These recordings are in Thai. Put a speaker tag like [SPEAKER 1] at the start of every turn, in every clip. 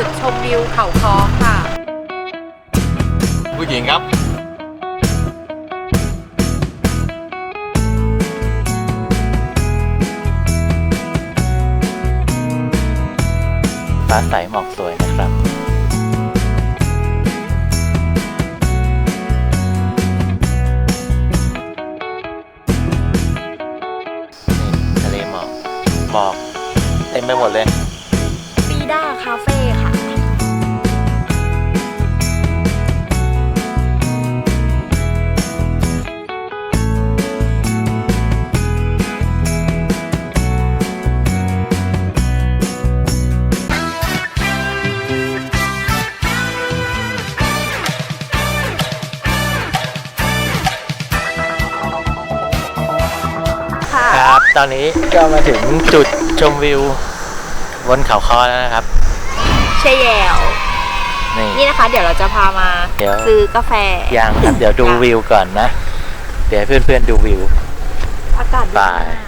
[SPEAKER 1] จุดชมวิวเขาคอค่ะ
[SPEAKER 2] ผู้หญิงครับ
[SPEAKER 3] ฟ้าใสหมอกสวยนะครับนี่ทะเลหมอกหมอก เต็มไปหมดเลย ตอนนี้ก็มาถึงจุดชมวิว บนเขาคอแล้วนะครับ
[SPEAKER 1] เชยแยว
[SPEAKER 3] นี่
[SPEAKER 1] นี่นะคะ เดี๋ยวเราจะพามา
[SPEAKER 3] เดี๋ยว
[SPEAKER 1] ซื้อกาแฟ
[SPEAKER 3] ยังครับเดี๋ยวดูวิวก่อนนะ เดี๋ยวให้เพื่อนๆดูวิว
[SPEAKER 1] อากาศดี
[SPEAKER 3] ไป
[SPEAKER 1] มาก
[SPEAKER 3] ก็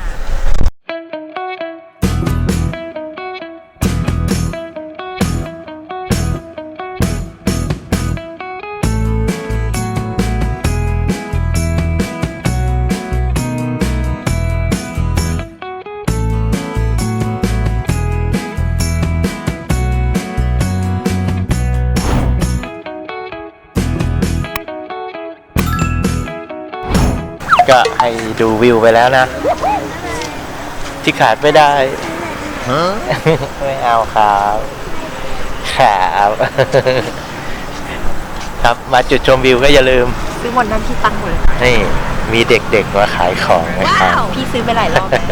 [SPEAKER 3] ดูวิวไปแล้วนะ ที่ขาดไม่ได้ ไม่เอาครับครับครับมาจุดชมวิวก็อย่าลืม
[SPEAKER 1] ซื้อหมดนั้นที่ตังค์หมดเลย
[SPEAKER 3] นี่ มีเด็กๆมาขายของนะครับ
[SPEAKER 1] พี่ซื้อไปหลายรอบแล้ว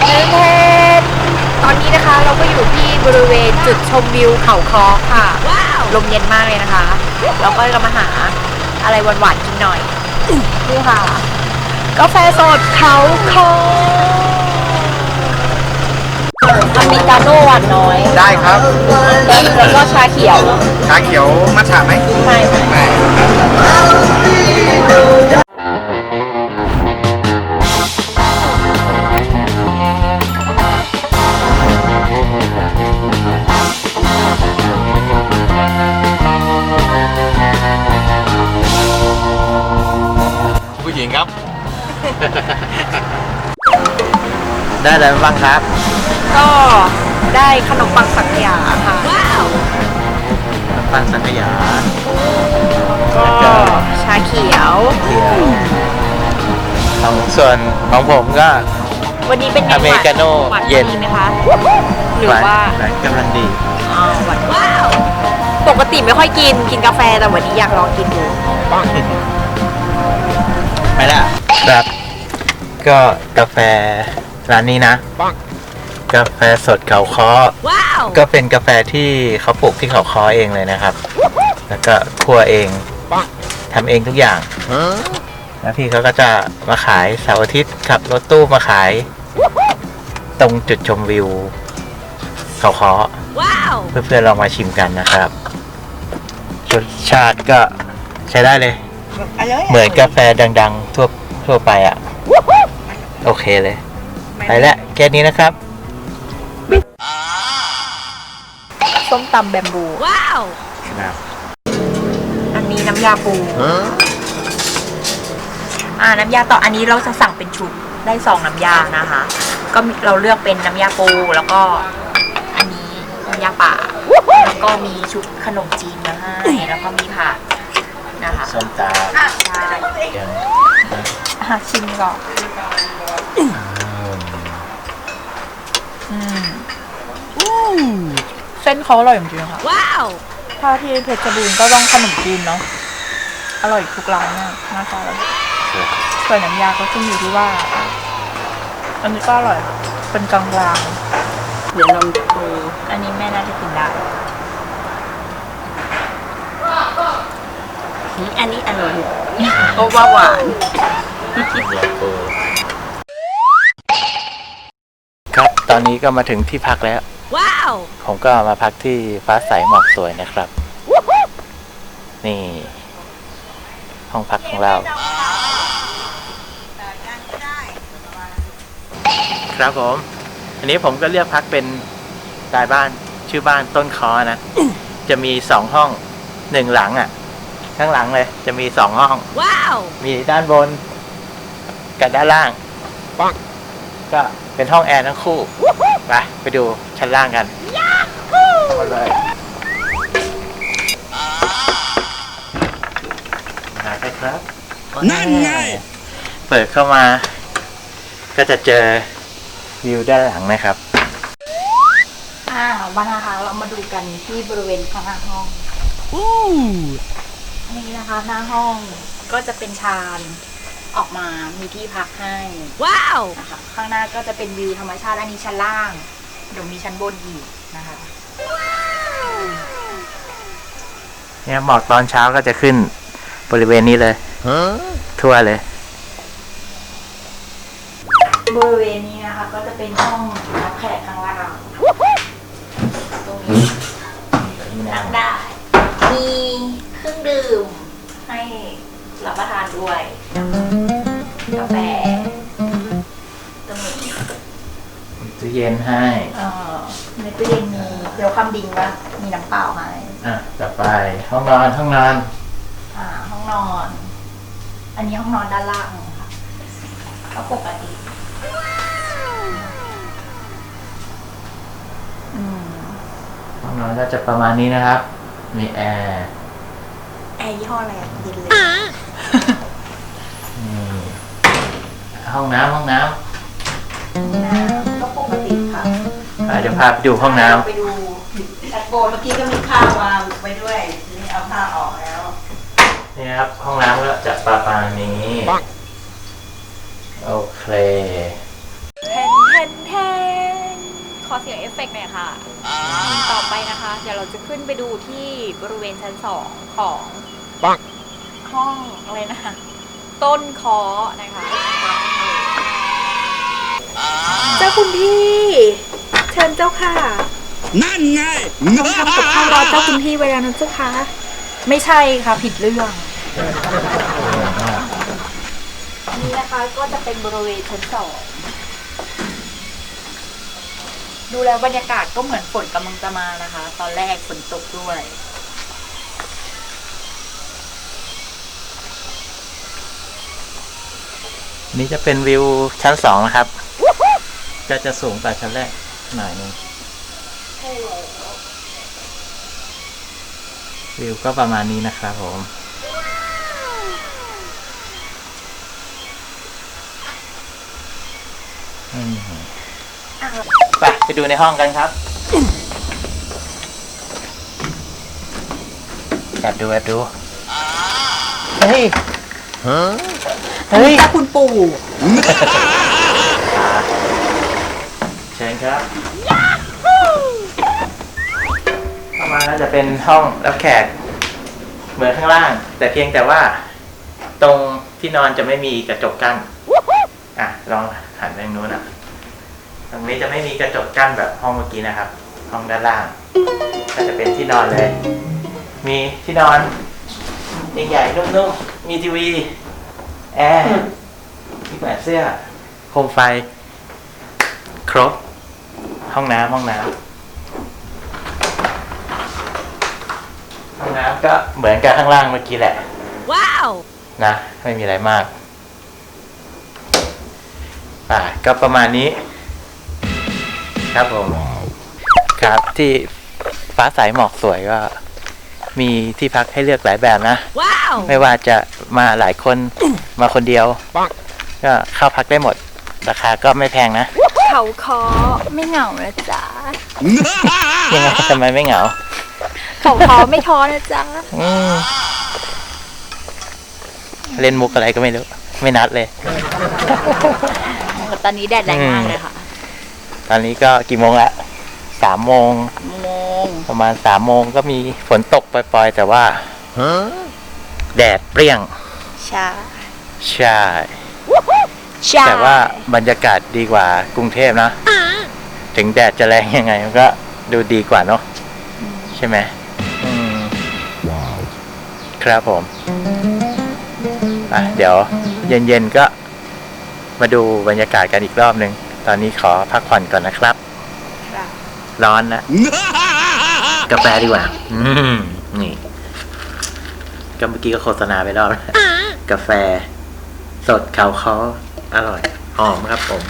[SPEAKER 1] เทนตอนนี้นะคะเราก็อยู่ที่บริเวณจุดชมวิวเขาคอค่ะ ลมเย็นมากเลยนะคะ เราก็จะมาหาอะไรหวานๆกินหน่อยนี่ค่ะ กาแฟสดเขาคออเมริกาโน่หวานน้อย
[SPEAKER 2] ได้ครับ
[SPEAKER 1] แล้วก็ชาเขียว
[SPEAKER 2] ชาเขียวมัทฉะไหม
[SPEAKER 1] ไม่ ไม่
[SPEAKER 2] ได้
[SPEAKER 3] อะไรบ้างครับ
[SPEAKER 1] ก็ได้ขนมปังสังขยาค่ะ
[SPEAKER 3] ปังสังขยา
[SPEAKER 1] ก็ชาเขียว
[SPEAKER 3] เขียวของส่วนของผมก็
[SPEAKER 1] วันนี้เป็นไง
[SPEAKER 3] อเมริกาโน่
[SPEAKER 1] หวาน
[SPEAKER 3] เย็น
[SPEAKER 1] ดีไหมคะหรือ
[SPEAKER 3] หวาน
[SPEAKER 1] ว่า
[SPEAKER 3] หวานกำลังดี
[SPEAKER 1] อ๋อหวานว้าวปกติไม่ค่อยกินกินกาแฟแต่วันนี้อยากลองกินดู
[SPEAKER 3] ไปละครับ ก็กาแฟร้านนี้นะ กาแฟสดเขาคอ
[SPEAKER 1] ว้าว
[SPEAKER 3] ก็เป็นกาแฟที่เขาปลูกที่เขาคอเองเลยนะครับ แล้วก็คั่วเองทำเองทุกอย่างแล้วพี่เขาก็จะมาขายเสาร์อาทิตย์ขับรถตู้มาขาย ตรงจุดชมวิว เขาคอ
[SPEAKER 1] ว้าว
[SPEAKER 3] เพื่อนๆลองมาชิมกันนะครับรสชาติก็ใช้ได้เลย เหมือนกาแฟดัง ๆ ทั่วทั่วไปอะ โอเคเลย ไปแล้วแค่นี้นะครับ
[SPEAKER 1] ส้มตำแบมบู ว้าว
[SPEAKER 3] ครับ
[SPEAKER 1] อันนี้น้ำยาปู อ่า น้ำยาต่ออันนี้เราจะสั่งเป็นชุดได้สองน้ำยานะคะ ก็มีเราเลือกเป็นน้ำยาปูแล้วก็ อันนี้น้ำยาป่าแล้วก็มีชุดขนมจีนมาให้แล้วก็มีผักนะคะ
[SPEAKER 3] ส้มตา
[SPEAKER 1] ใช่
[SPEAKER 3] ยัง
[SPEAKER 1] อะชิมก่อนอืม เส้นเขาอร่อยจริงๆค่ะ ว้าวถ้าที่เพชรบูรณ์ก็ต้องขนมจีนเนาะ อร่อยทุกร้านมากน่าทานเลยส่วนน้ำยาก็ขึ้นอยู่ที่ว่า อันนี้ก็อร่อยค่ะเป็นกลางๆเดี๋ยวลองดูอันนี้แม่น่าจะกินได้
[SPEAKER 4] อันนี้อร่อยเพราะว่าหวาน
[SPEAKER 3] ครับ ตอนนี้ก็มาถึงที่พักแล้ว
[SPEAKER 1] ว้าว
[SPEAKER 3] ผมก็มาพักที่ฟ้าใสหมอกสวยนะครับ นี่ ห้องพักของเรา ครับผม อันนี้ผมก็เลือกพักเป็นรายบ้านชื่อบ้านต้นคอนะ จะมีสองห้องหนึ่งหลังอะ ข้างหลังเลย จะมีสองห้อง
[SPEAKER 4] ว้าว
[SPEAKER 3] มีด้านบน กับด้านล่าง ก็เป็นห้องแอร์ทั้งคู่ ไปไปดูชั้นล่างกันมาเลยมาได้ครับ
[SPEAKER 5] นั่นไง
[SPEAKER 3] เปิดเข้ามา ก็จะเจอวิวด้านหลังนะครับ
[SPEAKER 1] อ่ามานะคะเรามาดูกันที่บริเวณข้างหน้าห้อง
[SPEAKER 5] อู้
[SPEAKER 1] นี่นะคะหน้าห้องก็จะเป็นชาน ออกมามีที่พักให้
[SPEAKER 4] ว้าว
[SPEAKER 1] นะคะข้างหน้าก็จะเป็นวิวธรรมชาติอันนี้ชั้นล่างเดี๋ยวมีชั้นบนอีกนะคะ
[SPEAKER 3] เนี่ยหมอกตอนเช้าก็จะขึ้นบริเวณนี้เลยทั่วเลย
[SPEAKER 1] บริเวณนี้นะคะก็จะเป็นห้องรับแขกข้างล่างตรงนี้นั่งได้ มีเครื่องดื่มให้รับประทานด้วย กาแฟตรงนี้
[SPEAKER 3] ตู้เย็นให้
[SPEAKER 1] เอ่อในตู้เย็นมีเดี๋ยวคำดิงว่ามีน้ำเปล่าให้
[SPEAKER 3] อะต่อไปห้องนอนห้องนอน
[SPEAKER 1] อ่า ห้องนอน อันนี้ห้องนอนด้านล่างค่ะก็ปกติอืม
[SPEAKER 3] ห้องนอนก็จะประมาณนี้นะครับ มีแอร์
[SPEAKER 1] แอร์ยี่ห้ออะไรอะเย็นเลย
[SPEAKER 3] นี่ ห้องน้ำห้องน้
[SPEAKER 1] น้ำก็ปกติค่ะำ
[SPEAKER 3] อะเดี๋ยวพาไปดูห้องน้
[SPEAKER 1] ไปดู
[SPEAKER 4] แอดโบนเมื่อกี้ก็มีผ้าวางไว้ด้วยทีนี่เอาผ้าออกแล้วำ
[SPEAKER 3] นี่นะครับ ห้องน้ำก็จะประมาณนี้โอเค
[SPEAKER 1] แทนแทนแทนขอเสียงเอฟเฟกต์หน่อยค่ะต่อไปนะคะ เดี๋ยวเราจะขึ้นไปดูที่บริเวณชั้นสองของ
[SPEAKER 5] ปัง
[SPEAKER 1] ห้องอะไรนะ ต้นคอนะคะ เจ้าคุณพี่ เชิญเจ้าค่ะ
[SPEAKER 5] นั่นไง
[SPEAKER 1] ต้องทำกับข้าวรอเจ้าคุณพี่ไว้แล้วนะเจ้าค่ะ ไม่ใช่ค่ะผิดเรื่องอันนี้นะคะก็จะเป็นบริเวณชั้นสองดูแล้วบรรยากาศก็เหมือนฝนกำลังจะมานะคะ ตอนแรกฝนตกด้วย
[SPEAKER 3] นี่จะเป็นวิวชั้นสองนะครับ ก็จะสูงกว่าชั้นแรกหน่อยนึง
[SPEAKER 1] วิ
[SPEAKER 3] วก็ประมาณนี้นะครับผมอืมไปไปดูในห้องกันครับแอบดูแอบดู เฮ้ย เฮ้ย
[SPEAKER 1] ถ้าคุณปู่
[SPEAKER 3] เชิญครับเข้ามาแล้วจะเป็นห้องรับแขก เหมือนข้างล่าง แต่เพียงแต่ว่า ตรงที่นอนจะไม่มีกระจกกั้นอะลองหันไปทางนู้นอะ ตรงนี้จะไม่มีกระจกกั้นแบบห้องเมื่อกี้นะครับ ห้องด้านล่างก็จะเป็นที่นอนเลย มีที่นอน ใหญ่ๆนุ่มๆมีทีวี แอร์มีแขวนเสื้อโคมไฟ ครบ ห้องน้ำห้องน้ำห้องน้ำก็เหมือนกับข้างล่างเมื่อกี้แหละ
[SPEAKER 4] ว้าว
[SPEAKER 3] นะ ไม่มีอะไรมาก อ่า ก็ประมาณนี้ ครับผม ครับที่ฟ้าใสหมอกสวยก็ มีที่พักให้เลือกหลายแบบนะ
[SPEAKER 4] ว้าว
[SPEAKER 3] ไม่ว่าจะมาหลายคนมาคนเดียว
[SPEAKER 5] ปัง
[SPEAKER 3] ก็เข้าพักได้หมด ราคาก็ไม่แพงนะ
[SPEAKER 1] เขาคอไม่เหงานะจ๊ะ
[SPEAKER 3] ยังไงทำไมไม่เหงา
[SPEAKER 1] เขาคอไม่ท้อนะจ๊ะ
[SPEAKER 3] อืมเล่นมุกอะไรก็ไม่รู้ ไม่นัดเลย
[SPEAKER 1] ตอนนี้แดดแรงมากเลยค่ะ
[SPEAKER 3] ตอนนี้ก็กี่โมงละ สามโมง
[SPEAKER 1] โมง
[SPEAKER 3] ประมาณสามโมงก็มีฝนตกปล่อยๆ แต่ว่าแดดเปรี้ยง
[SPEAKER 1] ใช่
[SPEAKER 3] ใช่
[SPEAKER 1] ใช่
[SPEAKER 3] แต่ว่าบรรยากาศดีกว่ากรุงเทพนะ ถึงแดดจะแรงยังไงมันก็ดูดีกว่าเนาะใช่ไหมอืมครับผมอะเดี๋ยวเย็นๆก็มาดูบรรยากาศกันอีกรอบหนึ่ง ตอนนี้ขอพักผ่อนก่อนนะครับ
[SPEAKER 1] ค รับ
[SPEAKER 3] ร้อนแล้ว
[SPEAKER 5] ฮ่าฮ่าฮ่า
[SPEAKER 3] กาแฟดีกว่า อืมนี่ก็เมื่อกี้ก็โฆษณาไปรอบแล้วกาแฟ สดขาวคออร่อยหอมครับผม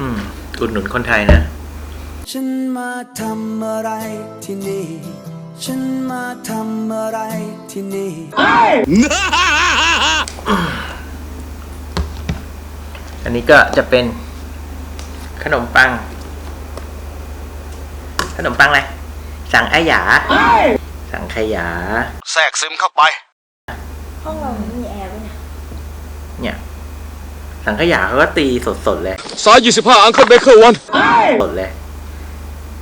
[SPEAKER 3] อืมอุดหนุนคนไทยนะ
[SPEAKER 5] ฉันมาทำอะไรที่นี่ ฉันมาทำอะไรที่นี่
[SPEAKER 3] อันนี้ก็จะเป็นขนมปัง ขนมปังอะไร สั่งอาหยา สั่งขยา
[SPEAKER 2] แทรกซึมเข้าไป
[SPEAKER 1] ห้องเราไม่มีแอร์ด้วยนะ
[SPEAKER 3] เนี่ย สังขยาเขาก็ตีสดๆเลย
[SPEAKER 5] ซอย25 อังเคิลเบเกอร์วัน
[SPEAKER 3] สดเลย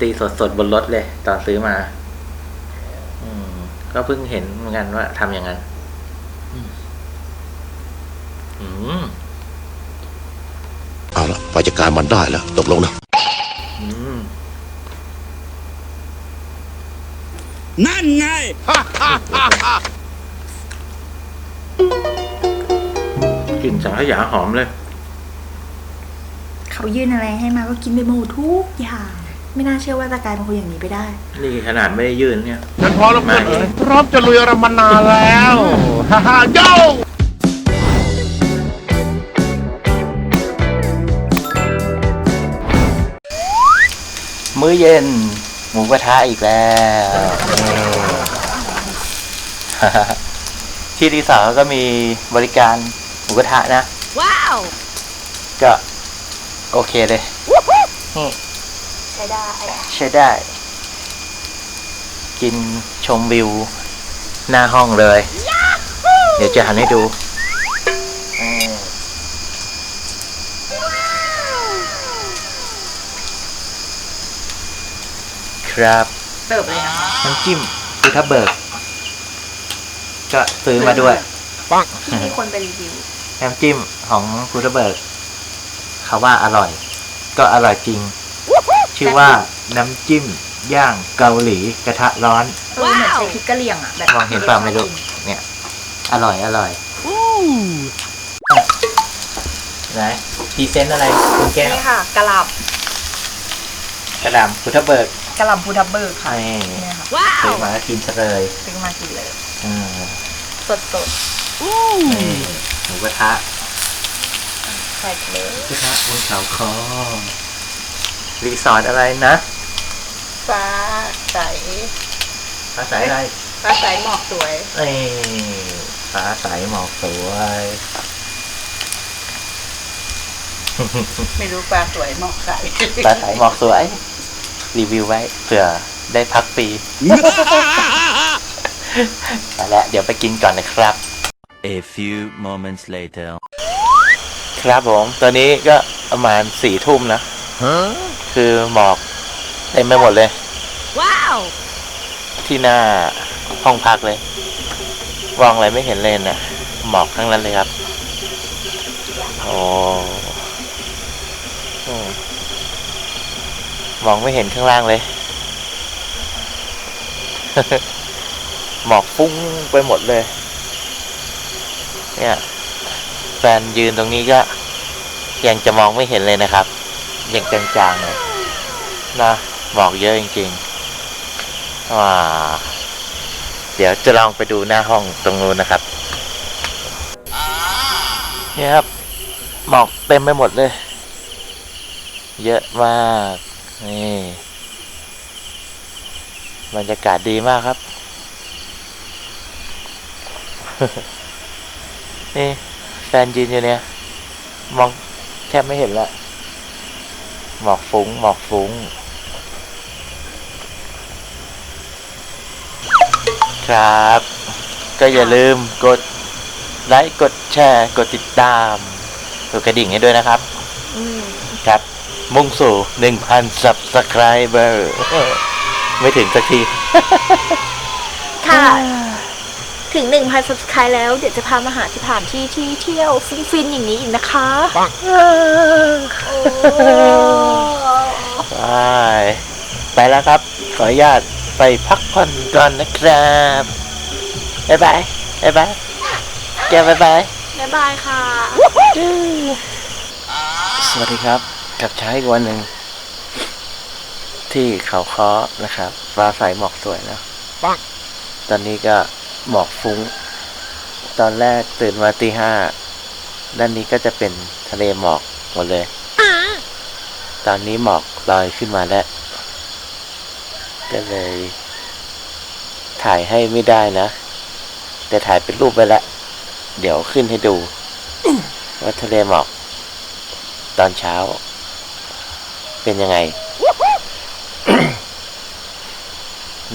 [SPEAKER 3] ตีสดๆบนรถเลย ตอนซื้อมา อืม ก็เพิ่งเห็นเหมือนกันว่าทำอย่างนั้น อืมอืม
[SPEAKER 6] เอาละ ไปจัดการมันได้แล้ว ตกลงนะ
[SPEAKER 3] อืม
[SPEAKER 5] นั่นไง
[SPEAKER 3] กลิ่นสังขยาหอมเลย
[SPEAKER 1] เขายื่นอะไรให้มาก็กินไปหมดทุกอย่าง ไม่น่าเชื่อว่าจะกลายเป็นคนอย่างนี้ไปได้
[SPEAKER 3] นี่ขนาดไม่ได้ยื่นเนี่ย
[SPEAKER 2] ฉันพร้อมแล้ว
[SPEAKER 3] มา
[SPEAKER 2] เพื่อน
[SPEAKER 3] เอ
[SPEAKER 2] เอ๋
[SPEAKER 3] ง
[SPEAKER 2] ยพร้อมจะลุยอะไรมานานแล้ว ฮ่าฮ่าโย
[SPEAKER 3] มื้อเย็น หมูกระทะอีกแล้วนี่ที่รีสอร์ทเขาก็มีบริการหมูกระทะนะ
[SPEAKER 1] ว้าว
[SPEAKER 3] ก็โอเคเลยนี่
[SPEAKER 1] ใช้ได้
[SPEAKER 3] ใช้ได้ กินชมวิว หน้าห้องเลย เดี๋ยวจะหันให้ดู ครับ
[SPEAKER 1] เติบเลยนะคะ
[SPEAKER 3] น้ำจิ้มภูทับเบิก ก็ซื้อมาด้วย
[SPEAKER 1] ที่มีคนไปรีวิว
[SPEAKER 3] น้ำจิ้มของภูทับเบิกเขาว่าอร่อย ก็อร่อยจริง ชื่อว่าน้ำจิ้มย่างเกาหลีกระทะร้อน
[SPEAKER 1] เออเหมือนใช้พริกกะเหรี่ยงอะแบบ
[SPEAKER 3] มองเห็นเปล่าไม่รู้เนี่ย อร่อยอร่อยอะไหนพรีเซนต์อะไรคุณแก้ว
[SPEAKER 1] นี่ค่ะกะหล่
[SPEAKER 3] กระดำพุทธเบิกำ
[SPEAKER 1] กะหล่ำพูทับเบิร์กค่ะ
[SPEAKER 3] ไอ้
[SPEAKER 1] เนี่ยค่ะ
[SPEAKER 3] ซื้อมากินซะเลย
[SPEAKER 1] ซื้อมากินเลย
[SPEAKER 3] อืม
[SPEAKER 1] สดสด
[SPEAKER 3] นี่หมูกระทะ
[SPEAKER 1] ๆใส่เลย
[SPEAKER 3] กระทะบนเขาคอรีสอร์ทอะไรนะ
[SPEAKER 1] ฟ้าใส
[SPEAKER 3] ฟ้าใสอะไร
[SPEAKER 1] ฟ้าใสหมอกสวย
[SPEAKER 3] เอ้ยฟ้าใสหมอกสวย
[SPEAKER 4] ไม่รู้ปลาสวยหมอกใส
[SPEAKER 3] ฟ้าใสหมอกสวย รีวิวไว้เผื่อได้พักฟรีไปแล้วเดี๋ยวไปกินก่อนนะครับ
[SPEAKER 7] A few moments later.
[SPEAKER 3] ครับผม ตอนนี้ก็ประมาณสี่ทุ่มนะ คือหมอกเต็มไปหมดเลย
[SPEAKER 1] ว้าว
[SPEAKER 3] ที่หน้าห้องพักเลยวางอะไรไม่เห็นเลยนะหมอกทั้งนั้นเลยครับ โอ้อื มองไม่เห็นข้างล่างเลย หมอกฟุ้งไปหมดเลย เนี่ย แฟนยืนตรงนี้ก็ ยังจะมองไม่เห็นเลยนะครับ ยังจางๆเลยนะหมอกเยอะจริงๆว้าเดี๋ยวจะลองไปดูหน้าห้องตรงนู้นนะครับเนี่ยครับหมอกเต็มไปหมดเลย เยอะมาก นี่บรรยากาศดีมากครับ นี่แฟนยืนอยู่เนี่ย มองแทบไม่เห็นละ หมอกฟุง้ง หมอกฟุง้ง ครับ ก็อย่าลืมกดไลค์ กดแชร์ กดติดตาม กดกระดิ่งให้ด้วยนะครับ ครับ มุ่งสู่1,000 subscriber ไม่ถึงสักที
[SPEAKER 1] ค่ะ ถึง1,000 subscribe แล้ว เดี๋ยวจะพามาหาสถานที่ที่เที่ยวฟินๆอย่างนี้อีกนะคะเออ
[SPEAKER 3] ไปไปแล้วครับ ขออนุญาตไปพักผ่อนก่อนนะครับบ๊ายบายบ๊ายบายแกบ๊ายบาย
[SPEAKER 1] บ๊ายบายค่ะ
[SPEAKER 3] สวัสดีครับ กับเช้าอีกวันหนึ่ง ที่เขาเคาะนะครับฟ้าใสหมอกสวยนะตอนนี้ก็หมอกฟุ้ง ตอนแรกตื่นมาตีห้าด้านนี้ก็จะเป็นทะเลหมอกหมดเลย ตอนนี้หมอกลอยขึ้นมาแล้ว ก็เลย ถ่ายให้ไม่ได้นะ แต่ถ่ายเป็นรูปไปแล้ว เดี๋ยวขึ้นให้ดู ว่าทะเลหมอก ตอนเช้า เป็นยังไง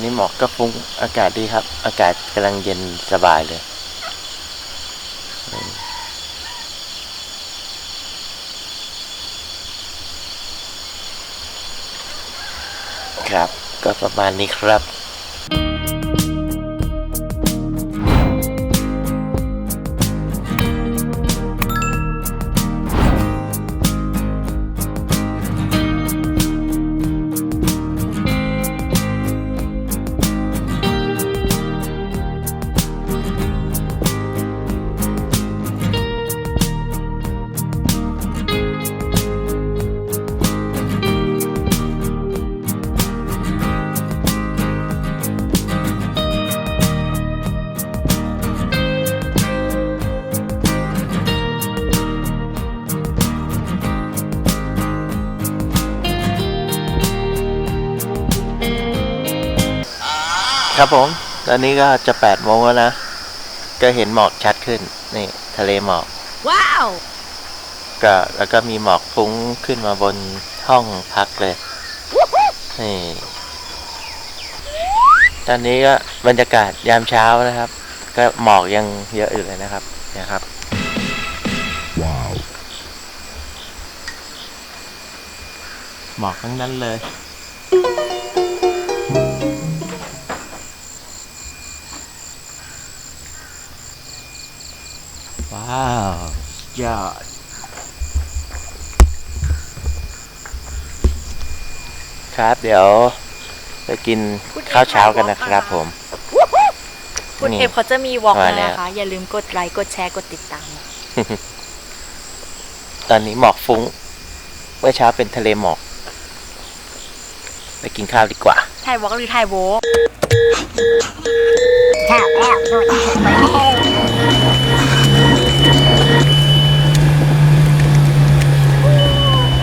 [SPEAKER 3] นี่หมอกก็ฟุ้งอากาศดีครับ อากาศกำลังเย็นสบายเลยครับ ก็ประมาณนี้ครับ ครับผม ตอนนี้ก็จะแปดโมงแล้วนะ ก็เห็นหมอกชัดขึ้น นี่ทะเลหมอก
[SPEAKER 1] ว้าว
[SPEAKER 3] ก็แล้วก็มีหมอกฟุ้งขึ้นมาบนห้องพักเลย นี่ ตอนนี้ก็บรรยากาศยามเช้านะครับ ก็หมอกยังเยอะอยู่เลยนะครับ นะครับ ว้าว หมอกทั้งนั้นเลย ว้าวยอดครับ เดี๋ยวไปกินข้าวเช้ากันนะครับผม
[SPEAKER 1] คุณ
[SPEAKER 3] นี่
[SPEAKER 1] เอฟเขาจะมีวอล์ก
[SPEAKER 3] มา
[SPEAKER 1] แล้ว
[SPEAKER 3] แล้ว
[SPEAKER 1] นะคะ อย่าลืมกดไลค์กดแชร์กดติดตาม
[SPEAKER 3] ตอนนี้หมอกฟุ้งเมื่อเช้าเป็นทะเลหมอก ไปกินข้าวดีกว่า
[SPEAKER 1] ถ่ายวอล์กหรือถ่ายโวก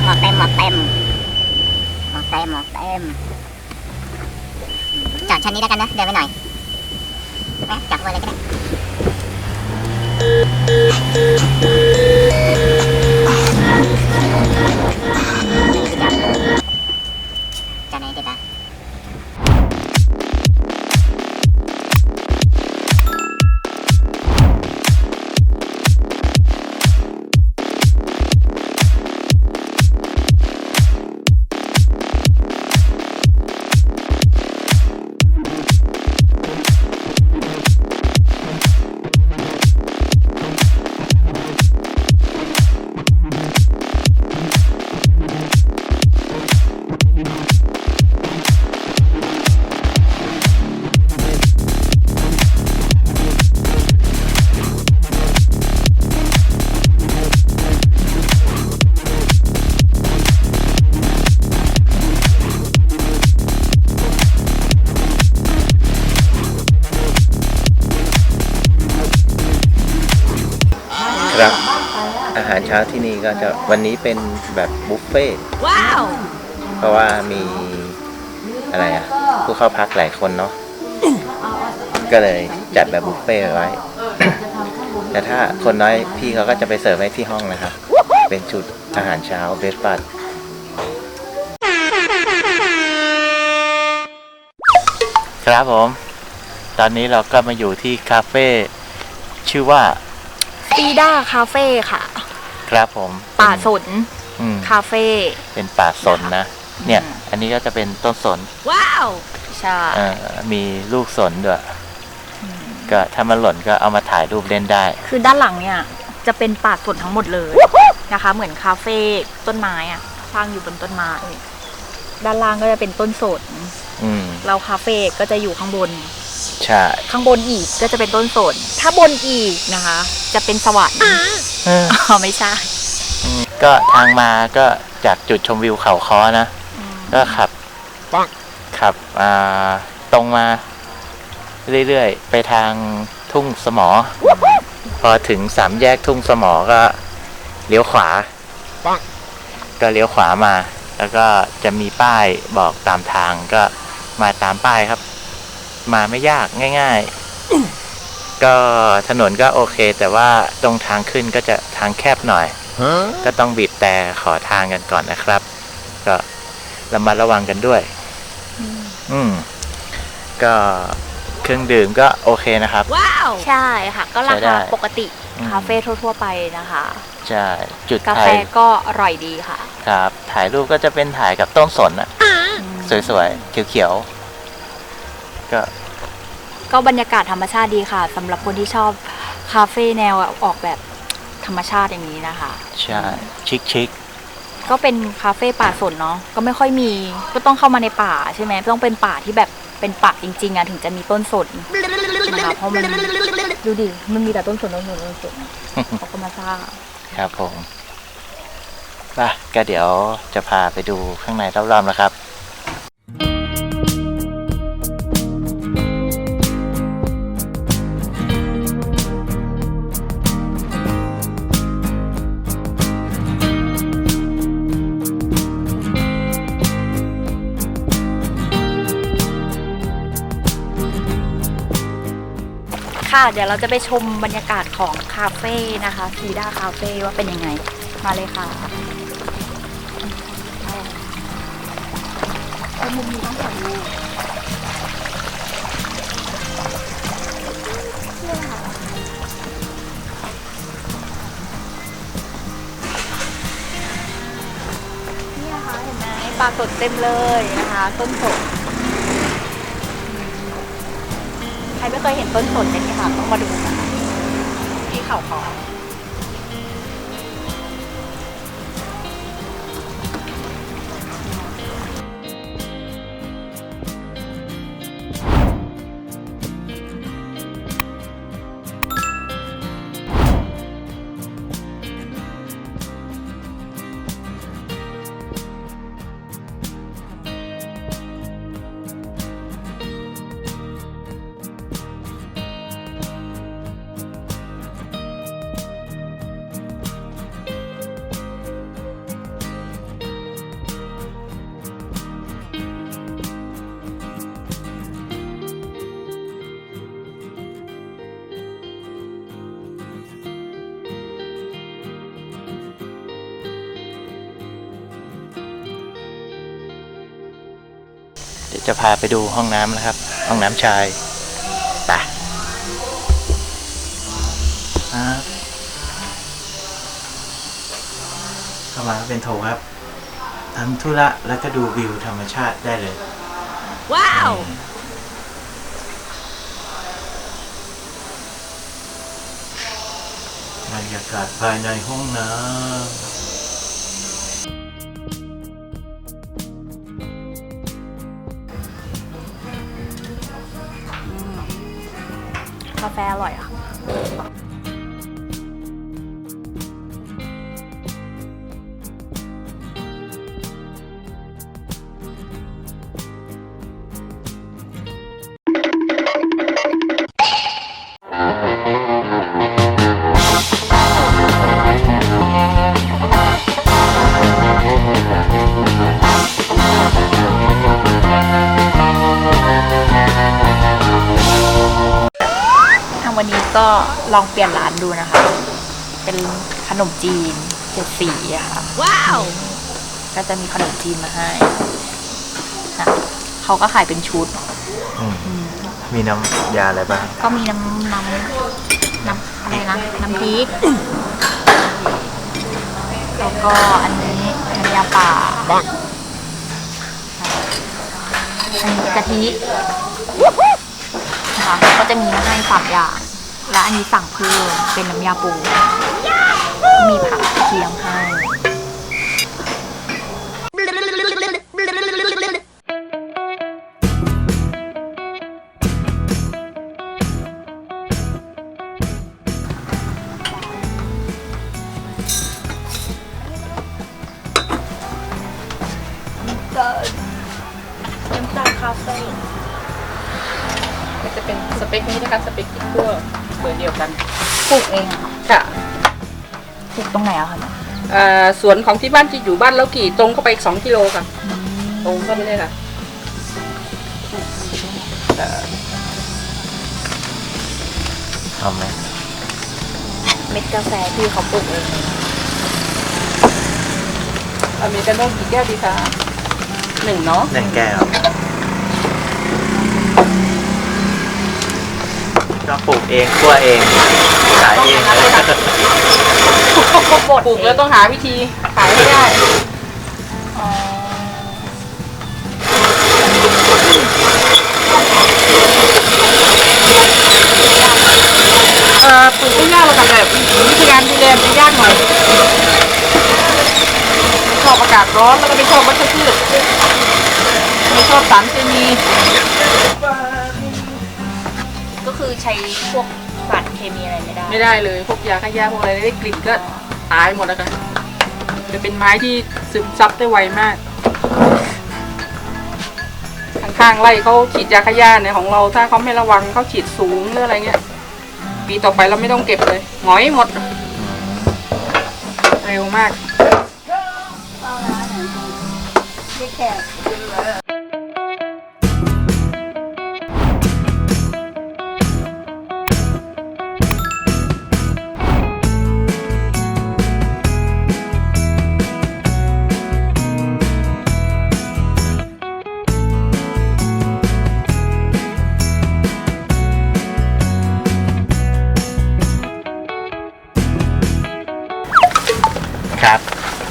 [SPEAKER 8] หมอกเต็มหมอกเต็มหมอกเต็มหมอกเต็มจอดชั้นนี้แล้วกันนะ เดินไปหน่อยแวะจอดข้างบนเลยก็ได้จอ
[SPEAKER 3] ก็จะวันนี้เป็นแบบบุฟเฟ่ต์
[SPEAKER 1] ว้าว
[SPEAKER 3] เพราะว่ามีอะไรอะ ผู้เข้าพักหลายคนเนาะก็เลยจัดแบบบุฟเฟ่ต์ไว้ แต่ถ้าคนน้อยพี่เขาก็จะไปเสิร์ฟไว้ที่ห้องนะครับ เป็นชุดอาหารเช้าเบสฟัดครับผม ตอนนี้เราก็มาอยู่ที่คาเฟ่ชื่อว่า
[SPEAKER 1] ฟีด้าคาเฟ่ค่ะ
[SPEAKER 3] ครับผม
[SPEAKER 1] ป่าสน
[SPEAKER 3] อืม
[SPEAKER 1] คาเฟ่
[SPEAKER 3] เป็นป่าสนนะ เนี่ยอันนี้ก็จะเป็นต้นสน
[SPEAKER 1] ว้าวใช่
[SPEAKER 3] เอ่อมีลูกสนด้วย ก็ถ้ามันหล่นก็เอามาถ่ายรูปเล่นได้
[SPEAKER 1] คือด้านหลังเนี่ยจะเป็นป่าสนทั้งหมดเลยนะคะ เหมือนคาเฟ่ต้นไม้อะสร้างอยู่บนต้นไม้ด้านล่างก็จะเป็นต้นสน
[SPEAKER 3] อืม
[SPEAKER 1] เราคาเฟ่ก็จะอยู่ข้างบน
[SPEAKER 3] ใช่
[SPEAKER 1] ข้างบนอีกก็จะเป็นต้นสน ถ้าบนอีกนะคะ จะเป็นสวรรค์
[SPEAKER 3] เออ
[SPEAKER 1] อ๋อไม่ใช่
[SPEAKER 3] อืมก็ทางมาก็จากจุดชมวิวเขาค้อนะ ก็ขับขับอ่าตรงมาเรื่อยๆ ไปทางทุ่งสมอ พอถึงสามแยกทุ่งสมอก็เลี้ยวขวา ก็เลี้ยวขวามา แล้วก็จะมีป้ายบอกตามทางก็มาตามป้ายครับ มาไม่ยากง่าย ๆ ก็ถนนก็โอเค แต่ว่าตรงทางขึ้นก็จะทางแคบหน่อย ก็ต้องบีบแต่ขอทางกันก่อนนะครับ ก็ระมัดระวังกันด้วย อืม ก็เครื่องดื่มก็โอเคนะครับ
[SPEAKER 1] ใช่ค่ะ ก็รา
[SPEAKER 3] ใช้ได้
[SPEAKER 1] คาปกติ
[SPEAKER 3] อืม
[SPEAKER 1] คาเฟ่ทั่ว ๆ ไปนะคะ
[SPEAKER 3] ใช่จุด
[SPEAKER 1] กา
[SPEAKER 3] ถ่า
[SPEAKER 1] แฟ
[SPEAKER 3] ย
[SPEAKER 1] ก็อร่อยดีค่ะ
[SPEAKER 3] ครับ ถ่ายรูปก็จะเป็นถ่ายกับต้นสนอะสวยๆเขียวๆ ก็
[SPEAKER 1] ก็บรรยากาศธรรมชาติดีค่ะสำหรับคนที่ชอบคาเฟ่แนวออกแบบธรรมชาติอย่างนี้นะคะ
[SPEAKER 3] ใช่ชิค
[SPEAKER 1] ก็เป็นคาเฟ่ป่าสนเนาะก็ไม่ค่อยมีก็ต้องเข้ามาในป่าใช่ไหมต้องเป็นป่าที่แบบเป็นป่าจริงๆอะถึงจะมีต้นสนนะคะเพราะมันดูดิมันมีแต่ต้นสนต้นสนต้นสนเขาก็มาสร้าง
[SPEAKER 3] ๆครับผมป่ะก็เดี๋ยวจะพาไปดูข้างในรอบๆนะครับ
[SPEAKER 1] ค่ะ เดี๋ยวเราจะไปชมบรรยากาศของคาเฟ่นะคะซีด้าคาเฟ่ว่าเป็นยังไง มาเลยค่ะมุมนี้ต้องถ่ายรูปนี่นะคะเห็นไหมปลาสดเต็มเลยนะคะ ต้นสด ใครไม่เคยเห็นต้นสนเนี่ยค่ะต้องมาดูนะที่เขาคอ
[SPEAKER 3] จะพาไปดูห้องน้ำนะครับ ห้องน้ำชายไปครับเข้ามาเป็นโถครับทำธุระแล้วก็ดูวิวธรรมชาติได้เลย
[SPEAKER 1] ว้าว
[SPEAKER 3] บรรยากาศภายในห้องน้
[SPEAKER 1] กาแฟอร่อยอะ ลองเปลี่ยนร้านดูนะคะ เป็นขนมจีนเจ็ดสีอะค่ะ ว้าว ก็จะมีขนมจีนมาให้นะเขาก็ขายเป็นชุดำ
[SPEAKER 3] อืมมีน้ำยาอะไรบ้าง
[SPEAKER 1] ก็มีน้ำน้ำน้ำอะไรนะ น้ำพริก แล้วก็อันนี้น้ำยาป่าอันนี้กะทินะคะก็จะมีมาให้สามอย่าง และอันนี้สั่งเพิ่มเป็นน้ำยาปู มีผักเคียงให้
[SPEAKER 9] อ่าสวนของที่บ้านที่อยู่บ้านแล้วกี่ตรงเข้าไปอีกสองกิโลค่ะ ตรงเข้าไปเลยค่ะ
[SPEAKER 3] เอาไหม
[SPEAKER 1] เม็ดกาแฟที่เขาปลูกเองเลยนะ
[SPEAKER 9] อเมริกาโน่กี่แก้วดีคะหนึ่งเนาะ
[SPEAKER 3] หนึ่งแก้วก็ปลูกเองคั่วเองขายเอง เลย
[SPEAKER 1] เขาบด
[SPEAKER 9] ปลูกแล้วต้องหาวิธีขายให้ได้
[SPEAKER 1] อ๋อ
[SPEAKER 9] เอ่อปลูกไม่ยากหรอกค่ะแต่วิธีการดูแลมันจะยากหน่อยชอบอากาศร้อนแล้วก็ไม่ชอบวัชพืชไม่ชอบสารเคมี
[SPEAKER 1] ก็คือใช้พวกสารเค มีอะไรไม่ได้
[SPEAKER 9] ไม่ได้เลยพวกยาฆ่าหญ้าพวกอะไรได้กลิ่นก็ตายหมดแล้วค่ะจะเป็นไม้ที่ซึมซับได้ไวมากข้างๆไร่เขาฉีดยาฆ่าหญ้าเนี่ยของเราถ้าเขาไม่ระวังเขาฉีดสูงหรืออะไรเงี้ยปีต่อไปเราไม่ต้องเก็บเลยหงอยหมด เร็วมาก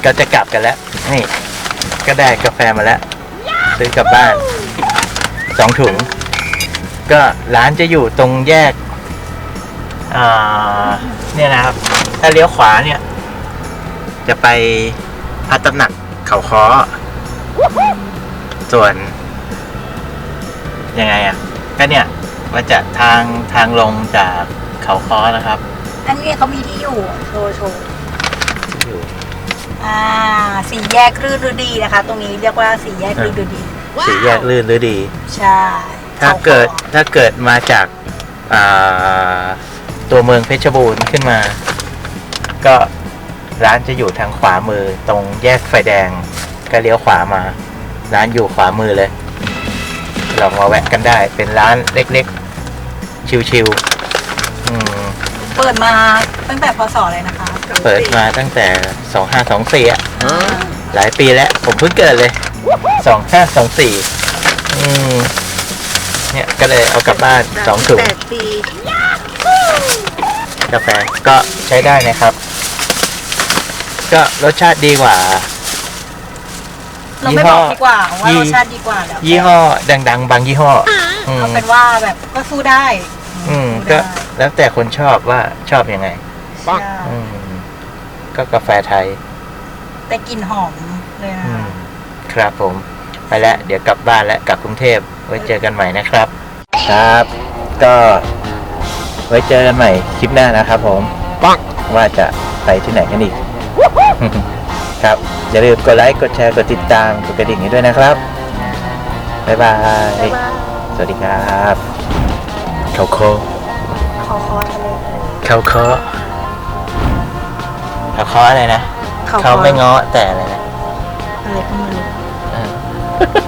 [SPEAKER 3] ก็จะกลับกันแล้ว นี่ ก็ได้กาแฟมาแล้ว ซื้อกลับบ้านสองถุง ก็ร้านจะอยู่ตรงแยกอ่าเนี่ยนะครับ ถ้าเลี้ยวขวาเนี่ย จะไปพัตำหนักเขาค้อ ส่วน ยังไงอะ ก็เนี่ยมาจากทางทางลงจากเขาค้อนะครับ
[SPEAKER 8] อันนี้เขามีที่อยู่ โชว์โชว์
[SPEAKER 3] อยู่
[SPEAKER 8] อ่าสี่แยกรื่นฤดีนะคะ ตรงนี้เรียกว่าสี่แยกรื่นฤดี
[SPEAKER 3] สีแยกลื่นหรือดี
[SPEAKER 8] ใช่
[SPEAKER 3] ถ้าเกิดถ้าเกิดมาจากอ่าตัวเมืองเพชรบูรณ์ขึ้นมา ก็ร้านจะอยู่ทางขวามือตรงแยกไฟแดงก็เลี้ยวขวามา ร้านอยู่ขวามือเลยลองมาแวะกันได้ เป็นร้านเล็กๆ ชิวๆอืม
[SPEAKER 8] เปิดมาตั้งแต่พศเลยนะคะ
[SPEAKER 3] เปิดมาตั้งแต่ 2524อะหลายปีแล้ว ผมเพิ่งเกิดเลย 2524อืมเนี่ยก็เลยเอากลับบ้านสองถุง
[SPEAKER 8] แปดปี
[SPEAKER 3] กาแฟก็ใช้ได้นะครับ ก็รสชาติดีกว่า
[SPEAKER 8] เราไม่บอกดีกว่าว่า
[SPEAKER 3] ยี่
[SPEAKER 8] รสชาติดีกว่าแล้ว
[SPEAKER 3] ยี่ห้อดัง ๆ บางยี่ห้ออืม
[SPEAKER 8] เอาเป็นว่าแบบก็สู้ได้
[SPEAKER 3] อืม
[SPEAKER 8] สู้
[SPEAKER 3] ก็
[SPEAKER 8] ได้
[SPEAKER 3] แล้วแต่คนชอบว่าชอบยังไง
[SPEAKER 8] ใช่
[SPEAKER 3] อืม ก็กาแฟไทย
[SPEAKER 8] แต่กลิ่นหอมเลยนะ
[SPEAKER 3] อืม ครับผม ไปแล้ว เดี๋ยวกลับบ้านแล้วกลับกรุงเทพไว้เจอกันใหม่นะครับ ครับ ก็ไว้เจอกันใหม่คลิปหน้านะครับผมปักว่าจะไปที่ไหนกันอีก ครับ อย่าลืมกดไลค์ กดแชร์ กดติดตาม กดกระดิ่งให้ด้วยนะครับ บ๊ายบายสวัสดีครับ เขาโค
[SPEAKER 8] ขอคอทะเล
[SPEAKER 3] เขาเคาะ แต่เขาอะไรนะเขาไม่ง้อแต่อะไรนะ
[SPEAKER 8] อะไรก็ไม่รู้